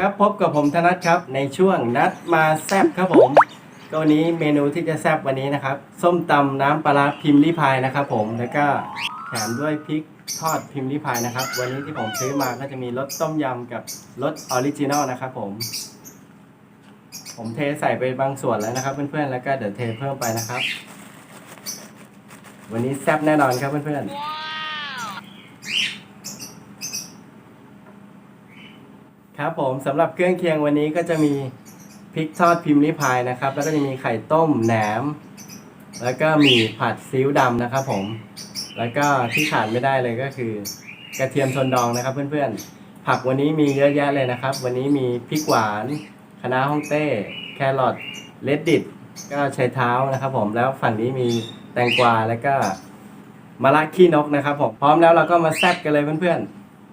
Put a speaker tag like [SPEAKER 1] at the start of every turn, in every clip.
[SPEAKER 1] ครับพบกับผมธนัทครับในช่วงนัดมาแซบครับผมก็วันนี้เมนูที่จะแซบวันนี้นะครับ ส้มตำน้ำปลาร้าพิมพ์ลิพายนะครับผมแล้วก็แถมด้วยพริกทอดพิมพ์ลิพายนะครับ วันนี้ที่ผมซื้อมาก็จะมีรสต้มยำกับรสออริจินอลนะครับผม ผมเทใส่ไปบางส่วนแล้วนะครับ เพื่อนๆแล้วก็เดี๋ยวเทเพิ่มไปนะครับ วันนี้แซบแน่นอนครับเพื่อนๆ ครับผมสำหรับเครื่องเคียงวันนี้ก็จะมีพริกทอดพิมพ์ลิพายนะครับ แล้วก็จะมีไข่ต้มแหนม แล้วก็มีผัดซีอิ๊วดำนะครับ ผม แล้วก็ที่ขาดไม่ได้เลยก็คือ กระเทียมชนดองนะครับ เพื่อนๆ ผักวันนี้มีเยอะแยะเลยนะครับ วันนี้มีพริกหวานคะน้าฮ่องเต้ แครอทเลดดิบก็ใช้เท้านะครับ ผมแล้วฝั่งนี้มีแตงกวาแล้วก็มะระขี้นกนะครับผมพร้อมแล้วเราก็มาแซ่บกันเลยเพื่อน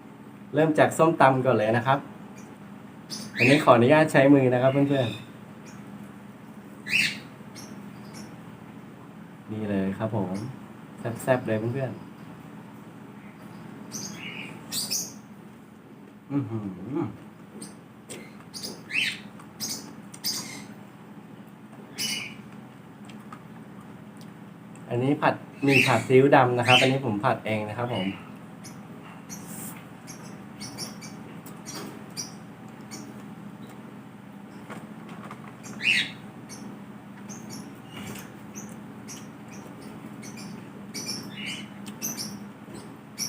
[SPEAKER 1] ๆเริ่มจากส้มตำก่อนเลยนะครับ อันนี้ขออนุญาตใช้มือนะครับเพื่อนๆ นี่เลยครับผม แซ่บๆเลยเพื่อนๆ อือหืออันนี้ผัดมีผัดซีอิ๊วดำนะครับ อันนี้ผมผัดเองนะครับผม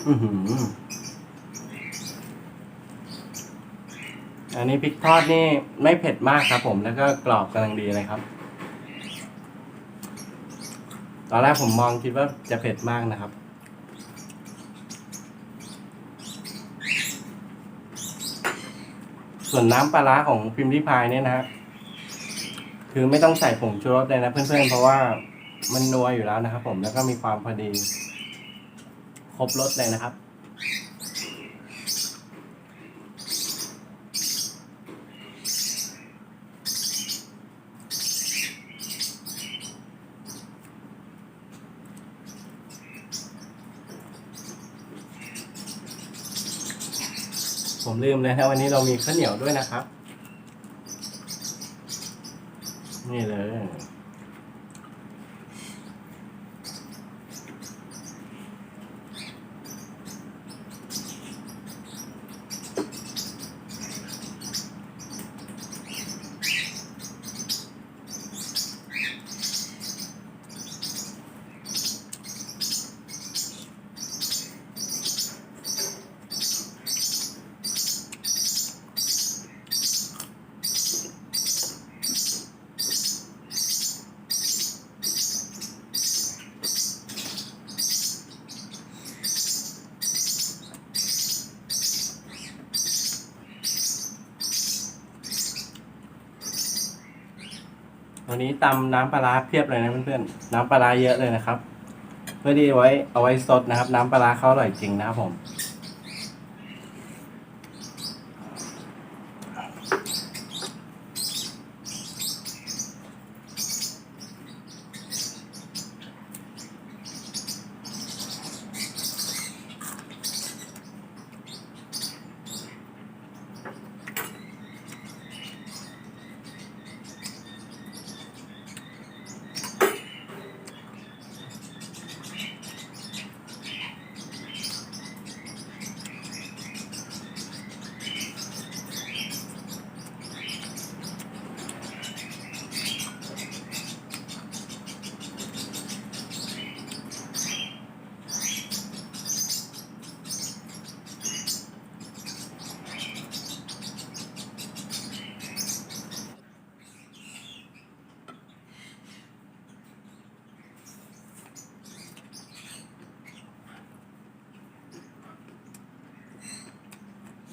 [SPEAKER 1] อันนี้พริกทอดนี่ไม่เผ็ดมากครับผมแล้วก็กรอบกำลังดีเลยครับ ตอนแรกผมมองคิดว่าจะเผ็ดมากนะครับ ส่วนน้ำปลาร้าของพิมพ์ริพายเนี่ยนะฮะคือไม่ต้องใส่ผงชูรสเลยนะเพื่อนๆเพราะว่ามันนัวอยู่แล้วนะครับผมแล้วก็มีความพอดี ครบรสเลยนะครับ ผมลืมเลยนะวันนี้เรามีข้าวเหนียวด้วยนะครับ นี่เลย วันนี้ตำน้ำปลาเพียบเลยนะเพื่อนๆน้ำปลาเยอะเลยนะครับ เพื่อที่ไว้เอาไว้สดนะครับ น้ำปลาร้าเขาอร่อยจริงนะครับผม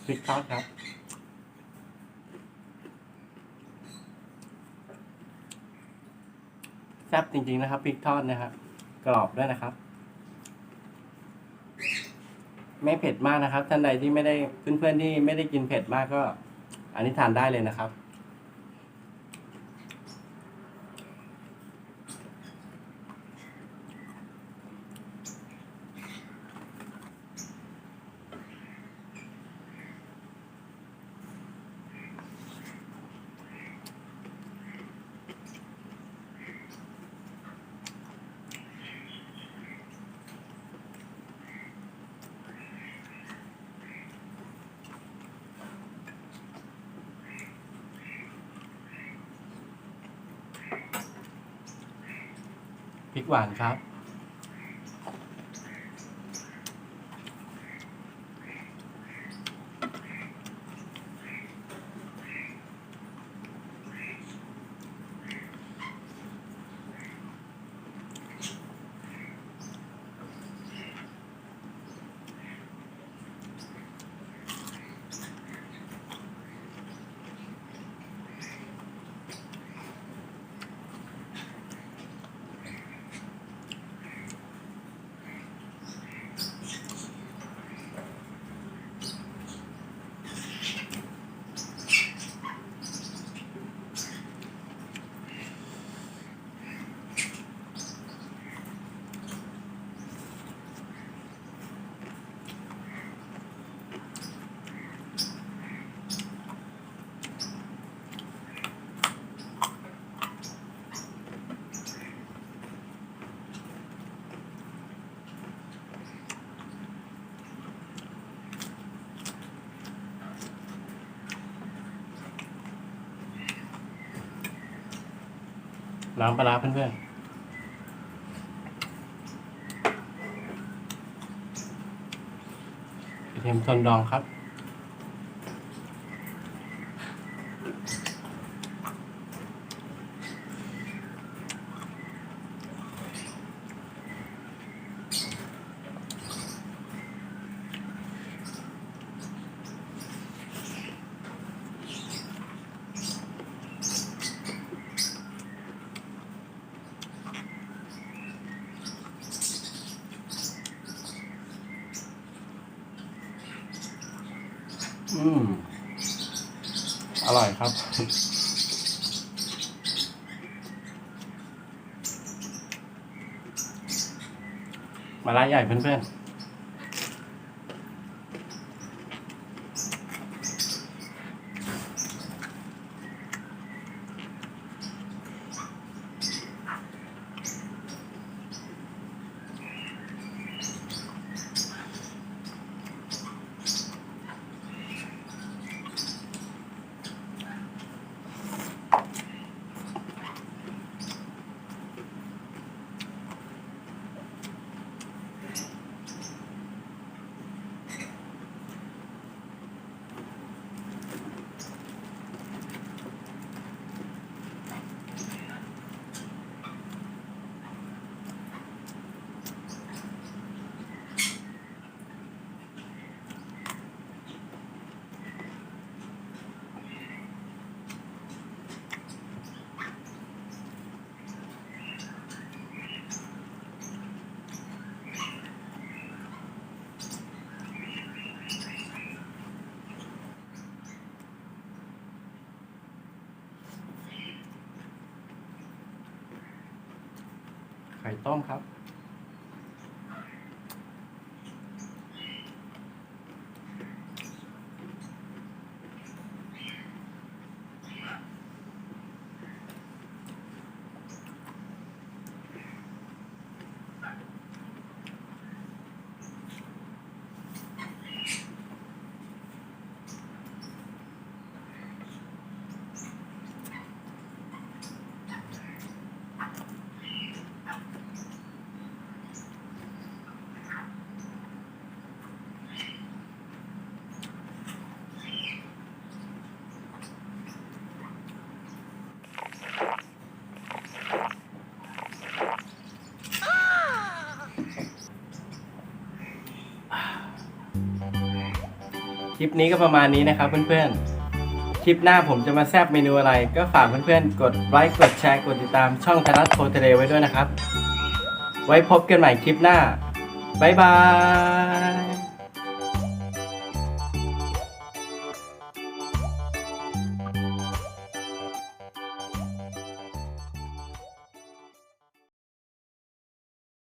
[SPEAKER 1] พริกทอดครับ แซ่บจริงๆนะครับพริกทอดนะครับ กรอบด้วยนะครับ ไม่เผ็ดมากนะครับ ท่านใดที่ไม่ได้เพื่อนๆที่ไม่ได้กินเผ็ดมากก็ อันนี้ทานได้เลยนะครับ พริกหวานครับ น้ำปลาร้าเพื่อนๆกระเทียมโทนดองครับ อืม อร่อยครับ มาลาใหญ่เพื่อนๆ ไข่ต้มครับ ลิปนี้ก็ประมาณนี้นะครับเพื่อนๆ คลิปหน้าผมจะมาแซบเมนูอะไร ก็ฝากเพื่อนๆ กดไลค์ กดแชร์ กดติดตามช่องธนัฐโพเทเลไว้ด้วยนะครับ ไว้พบกันใหม่คลิปหน้า บ๊ายบาย